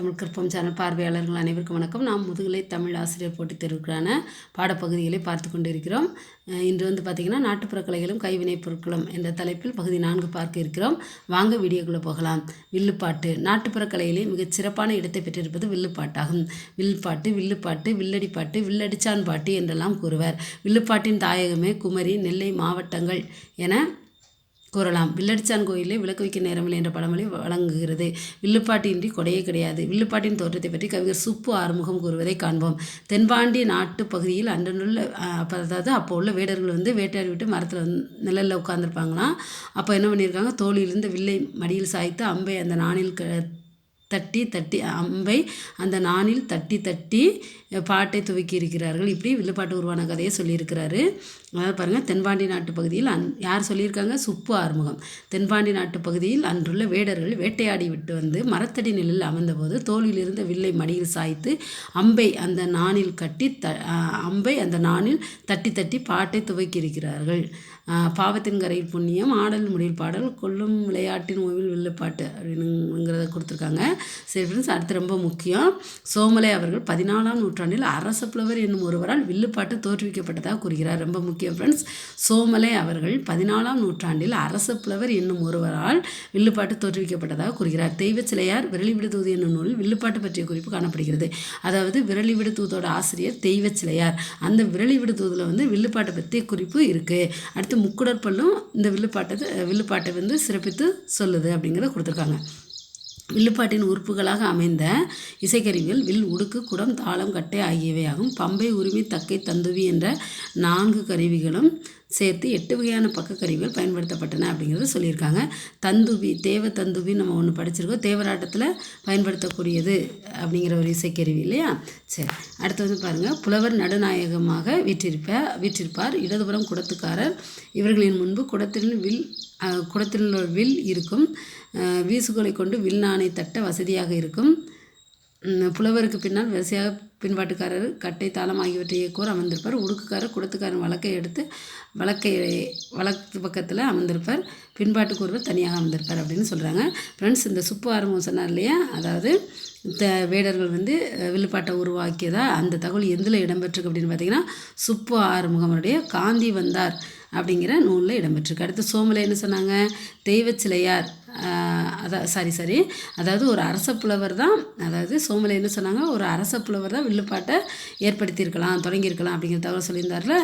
தமிழ் கற்பம் சேனல் பார்வையாளர்கள் அனைவருக்கும் வணக்கம். நாம் முதுகலை தமிழ் ஆசிரியர் போட்டித் தேர்வுக்கான பாடப்பகுதிகளை பார்த்து கொண்டிருக்கிறோம். இன்று வந்து பார்த்திங்கன்னா நாட்டுப்புற கலைகளும் கைவினைப் பொருட்களும் என்ற தலைப்பில் பகுதி நான்கு பார்க்க இருக்கிறோம். வாங்க வீடியோக்குள்ளே போகலாம். வில்லுப்பாட்டு. நாட்டுப்புற கலையிலே மிகச் சிறப்பான இடத்தை பெற்றிருப்பது வில்லுப்பாட்டாகும். வில்லுப்பாட்டு வில்லுப்பாட்டு வில்லடிப்பாட்டு வில்லடிச்சான் பாட்டு என்றெல்லாம் கூறுவர். வில்லுப்பாட்டின் தாயகமே குமரி நெல்லை மாவட்டங்கள் என கூறலாம். வில்லடிச்சான் கோயிலே விளக்கு வைக்க நேரமில்லை என்ற பழமொழி வழங்குகிறது. வில்லுப்பாட்டியின்றி கொடையே கிடையாது. வில்லுப்பாட்டின் தோற்றத்தை பற்றி கவிஞர் சுப்பு ஆறுமுகம் கூறுவதை காண்போம். தென்பாண்டிய நாட்டு பகுதியில் அன்றனுள்ள அப்போ அதாவது அப்போ உள்ள வேடர்கள் வந்து வேட்டையாடி விட்டு மரத்தில் வந்து நிழலில் உட்காந்துருப்பாங்களாம் அப்போ என்ன பண்ணியிருக்காங்க? தோழியிலிருந்து வில்லை மடியில் சாய்த்து அம்பை அந்த நாணில் க தட்டி தட்டி அம்பை அந்த நாணில் தட்டி தட்டி பாட்டை துவக்கி இருக்கிறார்கள். இப்படி வில்லுப்பாட்டு உருவான கதையை சொல்லியிருக்கிறாரு. அதாவது பாருங்கள் தென்பாண்டி நாட்டு பகுதியில் அன் யார் சொல்லியிருக்காங்க? சுப்பு ஆறுமுகம். தென்பாண்டி நாட்டு பகுதியில் அன்றுள்ள வேடர்கள் வேட்டையாடி விட்டு வந்து மரத்தடி நிலையில் அமர்ந்தபோது தோளில் இருந்த வில்லை மடியில் சாய்த்து அம்பை அந்த நாணில் கட்டி த அம்பை அந்த நாணில் தட்டி தட்டி பாட்டை துவக்கி இருக்கிறார்கள். பாவத்தின் கரை புண்ணியம் ஆடல் முடிவில் பாடல் கொல்லும் விளையாட்டின் ஓய்வில் வில்லுப்பாட்டு அப்படின்னுங்கிறத கொடுத்துருக்காங்க. சரி ஃப்ரெண்ட்ஸ் அடுத்து ரொம்ப முக்கியம். சோமலை அவர்கள் பதினாலாம் நூற்றாண்டில் அரச புலவர் என்னும் ஒருவரால் வில்லுப்பாட்டு தோற்றுவிக்கப்பட்டதாக கூறுகிறார். ரொம்ப முக்கியம் ஃப்ரெண்ட்ஸ் சோமலை அவர்கள் பதினாலாம் நூற்றாண்டில் அரச புலவர் என்னும் ஒருவரால் வில்லுப்பாட்டு தோற்றுவிக்கப்பட்டதாக கூறுகிறார். தெய்வ சிலையார் விரலிவிடு தூது என்னும் நூலில் வில்லுப்பாட்டு பற்றிய குறிப்பு காணப்படுகிறது. அதாவது விரலிவிடு தூதோட ஆசிரியர் தெய்வ சிலையார். அந்த விரலிவிடு தூதில் வந்து வில்லுப்பாட்டை பற்றிய குறிப்பு இருக்குது அடுத்து முக்குடற்பல்லும் இந்த வில்லுப்பாட்டை வில்லுப்பாட்டை வந்து சிறப்பித்து சொல்லுது அப்படிங்கிறத கொடுத்துருக்காங்க. வில்லுப்பாட்டின் உறுப்புகளாக அமைந்த இசைக்கருவிகள் வில் உடுக்கு குடம் தாளம் கட்டை ஆகியவையாகும். பம்பை உரிமை தக்கை தந்துவி என்ற நான்கு கருவிகளும் சேர்த்து எட்டு வகையான பக்க கருவிகள் பயன்படுத்தப்பட்டன அப்படிங்கிறத சொல்லியிருக்காங்க. தந்துவி தேவ தந்துவி நம்ம ஒன்று படிச்சிருக்கோம். தேவராட்டத்தில் பயன்படுத்தக்கூடியது அப்படிங்கிற ஒரு இசைக்கருவி இல்லையா? சரி அடுத்து வந்து பாருங்கள் புலவர் நடுநாயகமாக வீற்றிருப்ப வீற்றிருப்பார். இடதுபுறம் குடத்துக்காரர். இவர்களின் முன்பு குடத்தில் வில் குடத்தில் வில் இருக்கும். வீசுகோலை கொண்டு வில் நாணை தட்ட வசதியாக இருக்கும். புலவருக்கு பின்னால் வரிசையாக பின்பாட்டுக்காரர் கட்டை தாளம் ஆகியவற்றை இயக்குவோர் அமர்ந்திருப்பார். உடுக்குக்காரர் குடத்துக்காரன் வழக்கை எடுத்து வழக்கை வழக்கு பக்கத்தில் அமர்ந்திருப்பார். பின்பாட்டுக்கு ஒருவர் தனியாக அமர்ந்திருப்பார் அப்படின்னு சொல்கிறாங்க ஃப்ரெண்ட்ஸ் இந்த சுப்பு ஆரம்பம் சொன்னார் இல்லையா? அதாவது த வேடர்கள் வந்து வில்லுப்பாட்டை உருவாக்கியதா? அந்த தகவல் எந்தில் இடம்பெற்றிருக்கு அப்படின்னு பார்த்தீங்கன்னா சுப்பு ஆறுமுகமனுடைய காந்தி வந்தார் அப்படிங்கிற நூலில் இடம்பெற்றிருக்கு. அடுத்து சோமலை என்ன சொன்னாங்க? தெய்வ சிலையார் அதான் சாரி சாரி அதாவது ஒரு அரச புலவர் தான் அதாவது சோமலை என்ன சொன்னாங்க? ஒரு அரச புலவர் தான் வில்லுப்பாட்டை ஏற்படுத்தியிருக்கலாம் தொடங்கியிருக்கலாம் அப்படிங்கிற தகவல் சொல்லியிருந்தார்ல.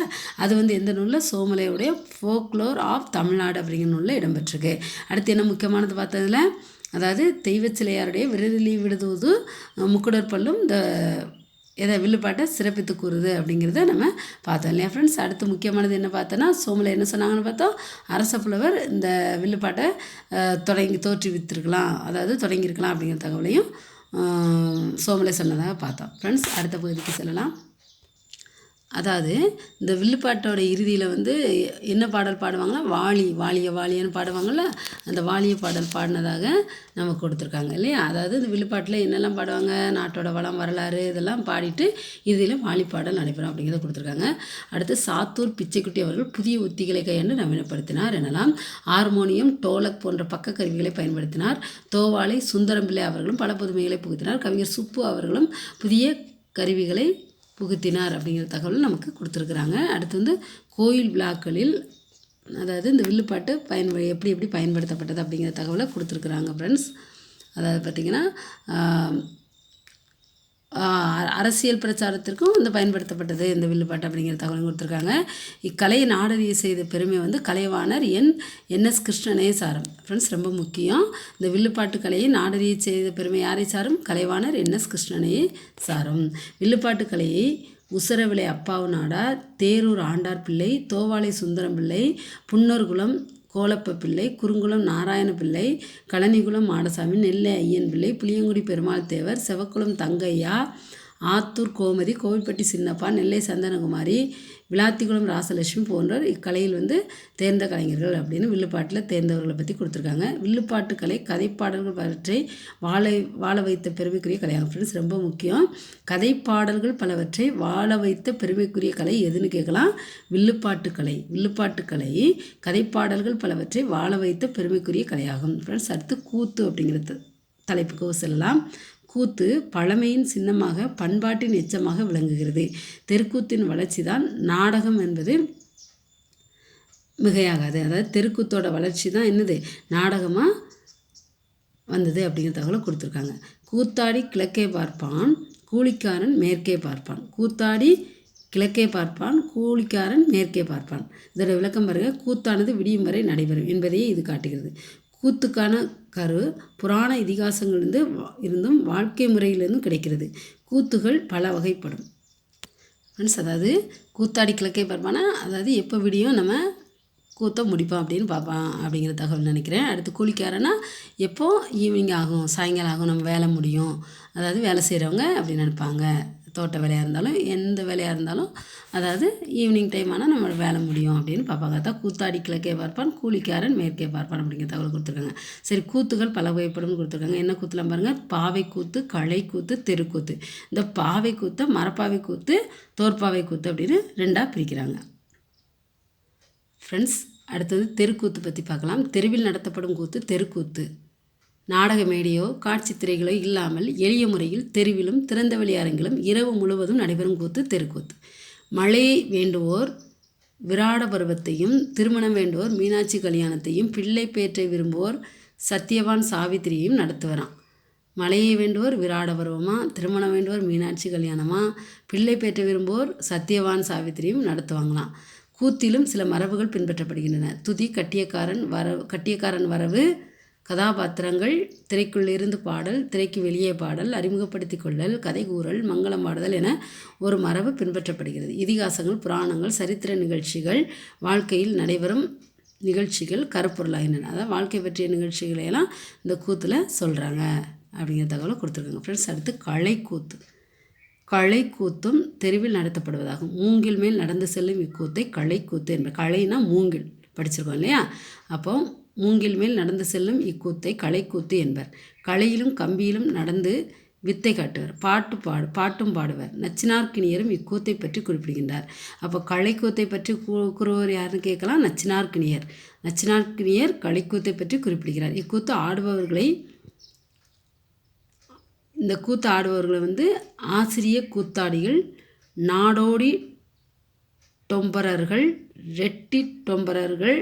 அது வந்து எந்த நூலில்? சோமலையுடைய ஃபோக்லோர் ஆஃப் தமிழ்நாடு அப்படிங்கிற நூலில் இடம் இடம்பெற்றிருக்கு. அடுத்து என்ன முக்கியமானது பார்த்ததுல அதாவது தெய்வ சிலையாருடைய விருதிலி விடுதுவது முக்குடற்பல்லும் இந்த எதை வில்லுப்பாட்டை சிறப்பித்து கூறுது அப்படிங்கிறத நம்ம பார்த்தோம் இல்லையா ஃப்ரெண்ட்ஸ் அடுத்து முக்கியமானது என்ன பார்த்தோன்னா சோமலை என்ன சொன்னாங்கன்னு பார்த்தோம்? அரச புலவர் இந்த வில்லுப்பாட்டை தொடங்கி தோற்றுவித்திருக்கலாம். அதாவது தொடங்கியிருக்கலாம் அப்படிங்கிற தகவலையும் சோமலை சொன்னதாக பார்த்தோம். ஃப்ரெண்ட்ஸ் அடுத்த பகுதிக்கு செல்லலாம். அதாவது இந்த வில்லுப்பாட்டோட இறுதியில் வந்து என்ன பாடல் பாடுவாங்கன்னா வாலி வாலிய வாலியன்னு பாடுவாங்கள்ல அந்த வாலிய பாடல் பாடினதாக நம்ம கொடுத்துருக்காங்க இல்லையா? அதாவது இந்த வில்லுப்பாட்டில் என்னெல்லாம் பாடுவாங்க நாட்டோட வளம் வரலாறு இதெல்லாம் பாடிட்டு இறுதியில் வாலி பாடல் நடைபெறும் அப்படிங்கிறத கொடுத்துருக்காங்க. அடுத்து சாத்தூர் பிச்சைக்குட்டி அவர்கள் புதிய உத்திகளை கையாண்டு நவீனப்படுத்தினார் எனலாம். ஹார்மோனியம் டோலக் போன்ற பக்க கருவிகளை பயன்படுத்தினார். தோவாலை சுந்தரம்பிள்ளை அவர்களும் பல புதுமைகளை புகுத்தினார். கவிஞர் சுப்பு அவர்களும் புதிய கருவிகளை புகுத்தினார் அப்படிங்கிற தகவல் நமக்கு கொடுத்துருக்குறாங்க. அடுத்து வந்து கோயில் விழாக்களில் அதாவது இந்த வில்லுப்பாட்டு பயன் எப்படி எப்படி பயன்படுத்தப்பட்டது அப்படிங்கிற தகவலை கொடுத்துருக்குறாங்க ஃப்ரெண்ட்ஸ் அதாவது பார்த்திங்கன்னா அரசியல் பிரச்சாரத்திற்கும் வந்து பயன்படுத்தப்பட்டது இந்த வில்லுப்பாட்டு அப்படிங்கிற தகவலும் கொடுத்துருக்காங்க. இக்கலையை நாடறிய செய்த பெருமை வந்து கலைவாணர் என் என்எஸ் கிருஷ்ணனே சாரும். ஃப்ரெண்ட்ஸ் ரொம்ப முக்கியம். இந்த வில்லுப்பாட்டு கலையை நாடறிய செய்த பெருமை யாரை சாரும்? கலைவாணர் என்எஸ் கிருஷ்ணனையே சாரும். வில்லுப்பாட்டு கலையை உசரவிலை அப்பாவு நாடார் தேரூர் ஆண்டார் பிள்ளை தோவாளை சுந்தரம் பிள்ளை புன்னர்குளம் கோலப்ப பிள்ளை குறுங்குளம் நாராயண பிள்ளை கழனிகுளம் மாடசாமி நெல்லை ஐயன் பிள்ளை புளியங்குடி பெருமாள் தேவர் செவக்குளம் தங்கையா ஆத்தூர் கோமதி கோவில்பட்டி சின்னப்பா நெல்லை சந்தனகுமாரி விளாத்திக்குளம் ராசலட்சுமி போன்றோர் இக்கலையில் வந்து தேர்ந்த கலைஞர்கள் அப்படின்னு வில்லுப்பாட்டில் தேர்ந்தவர்களை பற்றி கொடுத்துருக்காங்க. வில்லுப்பாட்டு கலை கதைப்பாடல்கள் பலவற்றை வாழ வாழ வைத்த பெருமைக்குரிய கலையாகும் ஃப்ரெண்ட்ஸ் ரொம்ப முக்கியம். கதைப்பாடல்கள் பலவற்றை வாழ வைத்த பெருமைக்குரிய கலை எதுன்னு கேட்கலாம். வில்லுப்பாட்டு கலை வில்லுப்பாட்டு கலை கதைப்பாடல்கள் பலவற்றை வாழ வைத்த பெருமைக்குரிய கலையாகும். ஃப்ரெண்ட்ஸ் அடுத்து கூத்து அப்படிங்கிறது தலைப்புக்கு செல்லலாம். கூத்து பழமையின் சின்னமாக பண்பாட்டின் எச்சமாக விளங்குகிறது. தெருக்கூத்தின் வளர்ச்சி தான் நாடகம் என்பது மிகையாகாது. அதாவது தெருக்கூத்தோட வளர்ச்சி தான் என்னது? நாடகமாக வந்தது அப்படிங்கிற தகவலை கொடுத்துருக்காங்க. கூத்தாடி கிழக்கே பார்ப்பான் கூலிக்காரன் மேற்கே பார்ப்பான். கூத்தாடி கிழக்கே பார்ப்பான் கூலிக்காரன் மேற்கே பார்ப்பான். இதோட விளக்கம் பாருங்கள் கூத்தானது விடியும் வரை நடைபெறும் என்பதையே இது காட்டுகிறது. கூத்துக்கான கரு புராண இதிகாசங்களிலிருந்து இருந்தும் வாழ்க்கை முறையிலிருந்தும் கிடைக்கிறது. கூத்துகள் பல வகைப்படும். ஃப்ரெண்ட்ஸ் அதாவது கூத்தாடி கிழக்கே பார்ப்பானா? அதாவது எப்போ விடியும் நம்ம கூத்த முடிப்போம் அப்படின்னு பார்ப்பான் அப்படிங்கிற தகவல் நினைக்கிறேன். அடுத்து கூலிக்காரன்னா எப்போ ஈவினிங் ஆகும் சாயங்காலம் ஆகும் நம்ம வேலை முடியும் அதாவது வேலை செய்கிறவங்க அப்படின்னு நினைப்பாங்க. தோட்ட வேலையாக இருந்தாலும் எந்த வேலையாக இருந்தாலும் அதாவது ஈவினிங் டைம் ஆனால் நம்ம வேலை முடியும் அப்படின்னு பார்ப்பாங்க அதான் கூத்தாடி கிழக்கே பார்ப்பான் கூலிக்காரன் மேற்கே பார்ப்பான் அப்படிங்கிற தகவல் கொடுத்துருக்காங்க. சரி கூத்துகள் பல வகைப்படும் கொடுத்துருக்காங்க. என்ன கூத்துலாம் பாருங்கள் பாவை கூத்து களை கூத்து தெருக்கூத்து இந்த பாவை கூத்தை மரப்பாவை கூத்து தோற்பாவை கூத்து அப்படின்னு ரெண்டாக பிரிக்கிறாங்க. ஃப்ரெண்ட்ஸ் அடுத்தது தெருக்கூத்து பற்றி பார்க்கலாம். தெருவில் நடத்தப்படும் கூத்து தெருக்கூத்து நாடக மேடையோ காட்சி திரைகளோ இல்லாமல் எளிய முறையில் தெருவிலும் திறந்தவெளி அரங்கிலும் இரவு முழுவதும் நடைபெறும் கூத்து தெருக்கூத்து. மழையை வேண்டுவோர் விராட பருவத்தையும் திருமணம் வேண்டுவோர் மீனாட்சி கல்யாணத்தையும் பிள்ளை பேற்றை விரும்புவோர் சத்தியவான் சாவித்திரியையும் நடத்துவரான் மலையை வேண்டுவோர் விராட பருவமா திருமணம் வேண்டுவோர் மீனாட்சி கல்யாணமா பிள்ளை பேற்ற விரும்புவோர் சத்தியவான் சாவித்திரியும் நடத்துவாங்களாம். கூத்திலும் சில மரபுகள் பின்பற்றப்படுகின்றன. துதி கட்டியக்காரன் வர கட்டியக்காரன் வரவு கதாபாத்திரங்கள் திரைக்குள்ளிருந்து பாடல் திரைக்கு வெளியே பாடல் அறிமுகப்படுத்திக் கொள்ளல் கதை கூறல் மங்களம் பாடுதல் என ஒரு மரபு பின்பற்றப்படுகிறது. இதிகாசங்கள் புராணங்கள் சரித்திர நிகழ்ச்சிகள் வாழ்க்கையில் நடைபெறும் நிகழ்ச்சிகள் கருப்பொருளாகின்றன. அதாவது வாழ்க்கை பற்றிய நிகழ்ச்சிகளையெல்லாம் இந்த கூத்தில் சொல்கிறாங்க அப்படிங்கிற தகவலை கொடுத்துருக்காங்க. ஃப்ரெண்ட்ஸ் அடுத்து கலைக்கூத்து கலைக்கூத்தும் தெருவில் நடத்தப்படுவதாகும். மூங்கில் மேல் நடந்து செல்லும் இக்கூத்தை கலைக்கூத்து என்பது கலைனா மூங்கில் படிச்சிருக்கோம் இல்லையா? அப்போ மூங்கில் மேல் நடந்து செல்லும் இக்கூத்தை கலைக்கூத்து என்பர். களையிலும் கம்பியிலும் நடந்து வித்தை காட்டுவர். பாட்டு பாடு பாட்டும் பாடுவர். நச்சினார்க்கினியரும் இக்கூத்தை பற்றி குறிப்பிடுகின்றார். அப்போ கலைக்கூத்தை பற்றி கூ கூறுவர் யாருன்னு கேட்கலாம்? நச்சினார்க்கினியர். நச்சினார்க்கினியர் கலைக்கூத்தை பற்றி குறிப்பிடுகிறார். இக்கூத்து ஆடுபவர்களை இந்த கூத்து ஆடுபவர்களை வந்து ஆசிரிய கூத்தாடிகள் நாடோடி டொம்பரர்கள் ரெட்டி டொம்பரர்கள்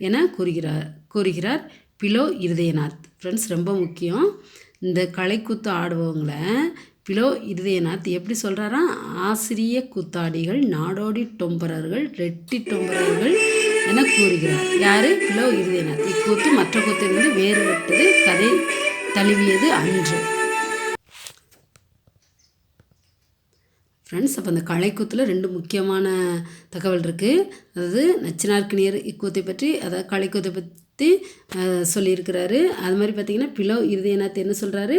என கூறுகிறார் கூறுகிறார் பிலோ இருதயநாத். ஃப்ரெண்ட்ஸ் ரொம்ப முக்கியம். இந்த கலைக்கூத்து ஆடுபவங்கள பிலோ இருதயநாத் எப்படி சொல்கிறாரா ஆசிரிய கூத்தாடிகள் நாடோடி டொம்பரர்கள் ரெட்டி டொம்பரர்கள் என கூறுகிறார். யார்? பிலோ இருதயநாத். இக்கூத்து மற்ற கூத்திலிருந்து வேறுபட்டது. கதை தழுவியது அன்று. ஃப்ரெண்ட்ஸ் அப்போ அந்த கலைக்கூத்தில் ரெண்டு முக்கியமான தகவல் இருக்குது அதாவது நச்சினார்க்கினியர் இக்கூத்தை பற்றி அதாவது கலைக்கூத்தை பற்றி சொல்லியிருக்கிறாரு. அது மாதிரி பார்த்திங்கன்னா பிலோ இருதயநாத் என்ன சொல்கிறாரு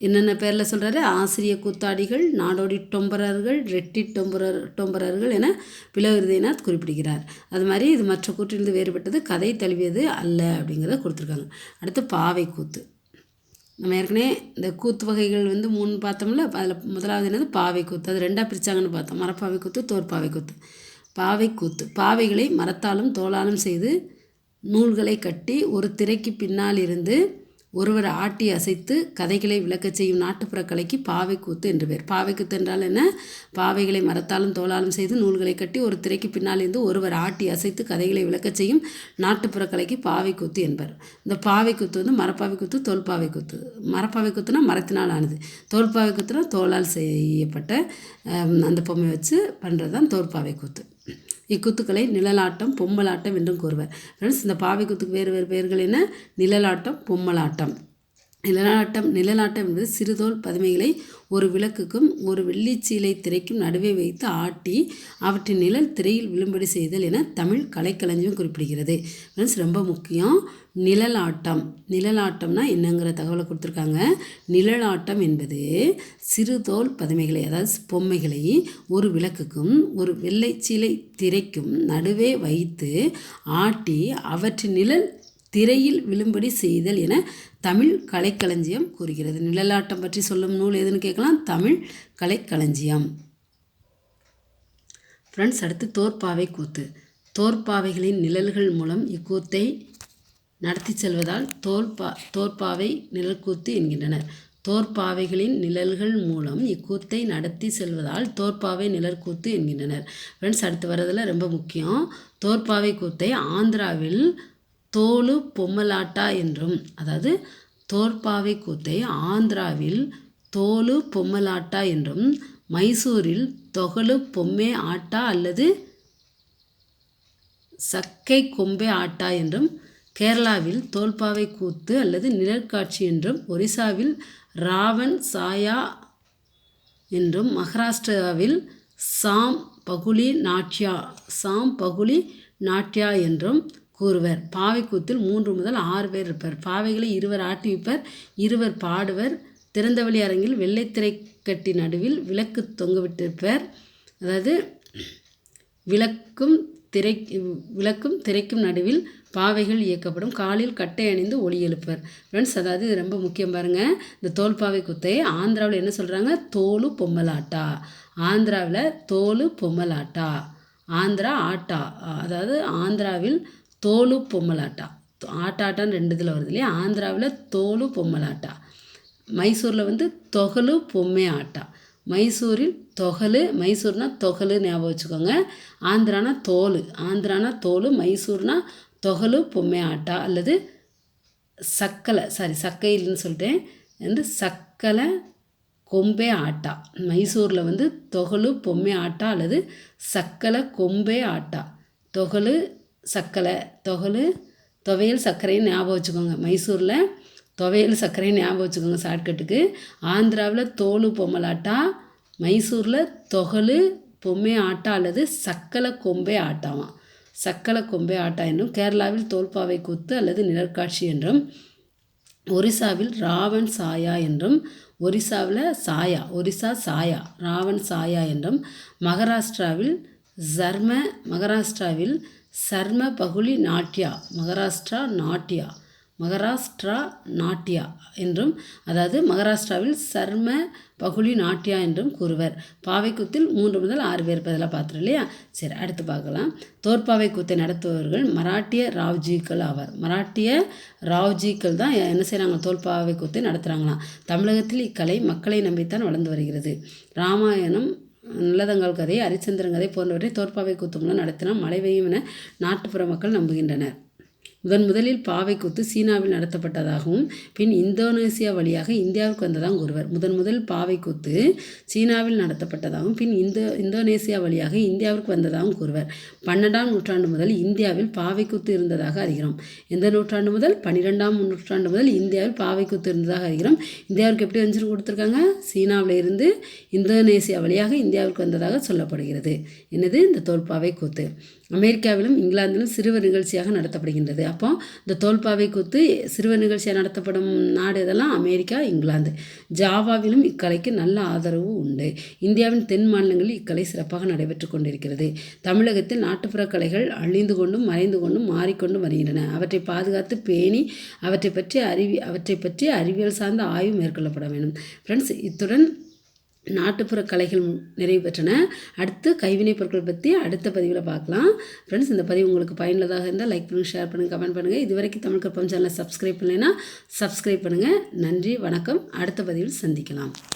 என்னென்ன பேரில் சொல்கிறாரு ஆசிரிய கூத்தாடிகள் நாடோடி டொம்பரர்கள் ரெட்டி டொம்பரர் டொம்பரர்கள் என பிலோ இருதயநாத் குறிப்பிடுகிறார். அது மாதிரி இது மற்ற கூற்றிலிருந்து வேறுபட்டது கதை தழுவியது அல்ல அப்படிங்கிறத கொடுத்துருக்காங்க. அடுத்து பாவை கூத்து நம்ம ஏற்கனவே இந்த கூத்து வகைகள் வந்து மூணு பார்த்தோம்ல அதில் முதலாவது என்னது? பாவை கூத்து. அது ரெண்டாக பிரித்தாங்கன்னு பார்த்தோம். மரப்பாவை கூத்து தோற்பாவை கூத்து. பாவை கூத்து. பாவைகளை மரத்தாலும் தோளாலும் செய்து நூல்களை கட்டி ஒரு திரைக்கு பின்னால் இருந்து ஒருவர் ஆட்டி அசைத்து கதைகளை விளக்கச் செய்யும் நாட்டுப்புற கலைக்கு பாவை கூத்து என்று பேர் பாவைக்கூத்து என்றால் என்ன? பாவைகளை மரத்தாலும் தோளாலும் செய்து நூல்களை கட்டி ஒரு திரைக்கு பின்னால் இருந்து ஒருவர் ஆட்டி அசைத்து கதைகளை விளக்கச் செய்யும் நாட்டுப்புற கலைக்கு பாவை கூத்து என்பர். இந்த பாவை கூத்து வந்து மரப்பாவை கூத்து தோல்பாவை கூத்து. மரப்பாவை கூத்துனா மரத்தினால் ஆனது. தோல்பாவை கூத்துனா தோளால் செய்யப்பட்ட அந்த பொம்மை வச்சு பண்ணுறது தான் தோல்பாவை கூத்து. இக்குத்துக்களை நிழலாட்டம் பொம்மலாட்டம் என்றும் கூறுவர். ஃப்ரெண்ட்ஸ் இந்த பாவை குத்துக்கு வேறு வேறு பெயர்கள் என்ன? நிழலாட்டம் பொம்மலாட்டம். நிழலாட்டம் நிழலாட்டம் என்பது சிறுதோல் பதுமைகளை ஒரு விளக்குக்கும் ஒரு வெள்ளிச்சீலை திரைக்கும் நடுவே வைத்து ஆட்டி அவற்றின் நிழல் திரையில் விழும்படி செய்தல் என தமிழ் கலைக்களஞ்சியம் குறிப்பிடுகிறது. ஃப்ரெண்ட்ஸ் ரொம்ப முக்கியம். நிழலாட்டம். நிழலாட்டம்னா என்னங்கிற தகவலை கொடுத்துருக்காங்க. நிழலாட்டம் என்பது சிறுதோல் பதுமைகளை அதாவது பொம்மைகளை ஒரு விளக்குக்கும் ஒரு வெள்ளைச்சீலை திரைக்கும் நடுவே வைத்து ஆட்டி அவற்றின் நிழல் திரையில் விழும்படி செய்தல் என தமிழ் கலைக்களஞ்சியம் கூறுகிறது. நிழலாட்டம் பற்றி சொல்லும் நூல் எதுன்னு கேட்கலாம். தமிழ் கலைக்களஞ்சியம். ஃப்ரெண்ட்ஸ் அடுத்து தோற்பாவை கூத்து. தோற்பாவைகளின் நிழல்கள் மூலம் இக்கூத்தை நடத்தி செல்வதால் தோல்பா தோற்பாவை நிழற்கூத்து என்கின்றனர். தோற்பாவைகளின் நிழல்கள் மூலம் இக்கூத்தை நடத்தி செல்வதால் தோற்பாவை நிழற்கூத்து என்கின்றனர். ஃப்ரெண்ட்ஸ் அடுத்து வரதில் ரொம்ப முக்கியம். தோற்பாவை கூத்தை ஆந்திராவில் தோலு பொம்மலாட்டா என்றும் அதாவது தோற்பாவை கூத்தை ஆந்திராவில் தோலு பொம்மலாட்டா என்றும் மைசூரில் தொகலு பொம்மே ஆட்டா அல்லது சக்கை கொம்பே ஆட்டா என்றும் கேரளாவில் தோல்பாவை கூத்து அல்லது நிழற்காட்சி என்றும் ஒரிசாவில் ராவன் சாயா என்றும் மகாராஷ்டிராவில் சாம் பகுலி நாட்யா சாம் பகுலி நாட்யா என்றும் கூறுவர். பாவைக்கூத்தில் மூன்று முதல் ஆறு பேர் இருப்பர். பாவைகளை இருவர் ஆட்டிவிப்பர் இருவர் பாடுவர். திறந்தவெளி அரங்கில் வெள்ளைத்திரை கட்டி நடுவில் விளக்கு தொங்கவிட்டிருப்பர். அதாவது விளக்கும் திரை விளக்கும் திரைக்கும் நடுவில் பாவைகள் இயக்கப்படும். காலில் கட்டை அணிந்து ஒளி எழுப்பர். ஃப்ரெண்ட்ஸ் அதாவது இது ரொம்ப முக்கியம் பாருங்கள் இந்த தோல் பாவை குத்தை ஆந்திராவில் என்ன சொல்கிறாங்க தோலு பொம்மலாட்டா. ஆந்திராவில் தோலு பொம்மலாட்டா. ஆந்திரா ஆட்டா. அதாவது ஆந்திராவில் தோலு பொம்மலாட்டா. ஆட்டாட்டான்னு ரெண்டு இதில் வருது இல்லையா? ஆந்திராவில் தோலு பொம்மலாட்டா. மைசூரில் வந்து தொகலு பொம்மை ஆட்டா. மைசூரில் தொகலு மைசூர்னா தொகலு ஞாபகம் வச்சுக்கோங்க. ஆந்திரானா தோல் ஆந்திரானா தோல் மைசூர்னா தொகலு பொம்மை ஆட்டா அல்லது சக்கலை சாரி சக்கையில்னு சொல்லிட்டேன். வந்து சக்கலை கொம்பே ஆட்டா. மைசூரில் வந்து தொகலு பொம்மை ஆட்டா அல்லது சக்கலை கொம்பே ஆட்டா. தொகலு சக்கலை தொகலு துவையல் சர்க்கரைன்னு ஞாபகம் வச்சுக்கோங்க. மைசூரில் துவையல் சர்க்கரையும் ஞாபகம் வச்சுக்கோங்க ஷார்ட்கட்டுக்கு ஆந்திராவில் தோல் பொம்மலாட்டா மைசூரில் தொகல் பொம்மை ஆட்டா அல்லது சக்கலை கொம்பே ஆட்டாவாம் சக்கலை கொம்பே ஆட்டா என்றும் கேரளாவில் தோல்பாவை குத்து அல்லது நிழற்காட்சி என்றும் ஒரிசாவில் ராவன் சாயா என்றும் ஒரிசாவில் சாயா ஒரிசா சாயா ராவன் சாயா என்றும் மகாராஷ்டிராவில் சர்ம மகாராஷ்டிராவில் சர்ம பகுலி நாட்டியா? மகாராஷ்டிரா நாட்டியா? மகாராஷ்டிரா நாட்டியா என்றும் அதாவது மகாராஷ்டிராவில் சர்ம பகுலி நாட்டியா என்றும் கூறுவர். பாவைக்கூத்தில் மூன்று முதல் ஆறு பேர் பதிலாக பார்த்துரும் இல்லையா? சரி அடுத்து பார்க்கலாம். தோற்பாவை கூத்தை நடத்துபவர்கள் மராட்டிய ராவ்ஜிக்கள் ஆவார். மராட்டிய ராவ்ஜிக்கள் தான் என்ன செய்கிறாங்க தோல்பாவை கூத்தை நடத்துகிறாங்களாம் தமிழகத்தில் இக்கலை மக்களை நம்பித்தான் வளர்ந்து வருகிறது. ராமாயணம் நல்லதங்கால் கதை ஹரிச்சந்திரன் கதை போன்றவற்றை தோற்பாவை கூத்தும் நடத்தினால் மழை பெய்யும் என நாட்டுப்புற மக்கள் நம்புகின்றனர். முதன் முதலில் பாவை கூத்து சீனாவில் நடத்தப்பட்டதாகவும் பின் இந்தோனேசியா வழியாக இந்தியாவுக்கு வந்ததாகவும் கூறுவர். முதன் முதல் பாவை குத்து சீனாவில் நடத்தப்பட்டதாகவும் பின் இந்தோ இந்தோனேசியா வழியாக இந்தியாவிற்கு வந்ததாகவும் கூறுவர். பன்னெண்டாம் நூற்றாண்டு முதல் இந்தியாவில் பாவை கூத்து இருந்ததாக அறிகிறோம். எந்த நூற்றாண்டு முதல்? பன்னிரெண்டாம் நூற்றாண்டு முதல் இந்தியாவில் பாவை கூத்து இருந்ததாக அறிகிறோம். இந்தியாவிற்கு எப்படி வந்து கொடுத்துருக்காங்க? சீனாவில் இருந்து இந்தோனேசியா வழியாக இந்தியாவிற்கு வந்ததாக சொல்லப்படுகிறது. என்னது? இந்த தோல்பாவை கூத்து. அமெரிக்காவிலும் இங்கிலாந்திலும் சிறுவர் நிகழ்ச்சியாக நடத்தப்படுகின்றது. அப்போ இந்த தோல்பாவை கூத்து சிறுவர் நிகழ்ச்சியாக நடத்தப்படும் நாடு இதெல்லாம் அமெரிக்கா இங்கிலாந்து. ஜாவாவிலும் இக்கலைக்கு நல்ல ஆதரவு உண்டு. இந்தியாவின் தென் மாநிலங்களில் இக்கலை சிறப்பாக நடைபெற்று கொண்டிருக்கிறது. தமிழகத்தில் நாட்டுப்புற கலைகள் அழிந்து கொண்டும் மறைந்து கொண்டும் மாறிக்கொண்டும் வருகின்றன. அவற்றை பாதுகாத்து பேணி அவற்றை பற்றி அறிவி அவற்றை பற்றி அறிவியல் சார்ந்த ஆய்வு மேற்கொள்ளப்பட வேண்டும். ஃப்ரெண்ட்ஸ் இத்துடன் நாட்டுப்புற கலைகள் நிறைவு பெற்றன. அடுத்து கைவினைப் பொருட்கள் பற்றி அடுத்த பதிவில் பார்க்கலாம். ஃப்ரெண்ட்ஸ் இந்த பதிவு உங்களுக்கு பயனுள்ளதாக இருந்தால் லைக் பண்ணுங்கள் ஷேர் பண்ணுங்கள் கமெண்ட் பண்ணுங்கள் இது வரைக்கும் தமிழ் கற்பம் சேனலை சப்ஸ்கிரைப் பண்ணலைன்னா சப்ஸ்கிரைப் பண்ணுங்கள் நன்றி வணக்கம். அடுத்த பதிவில் சந்திக்கலாம்.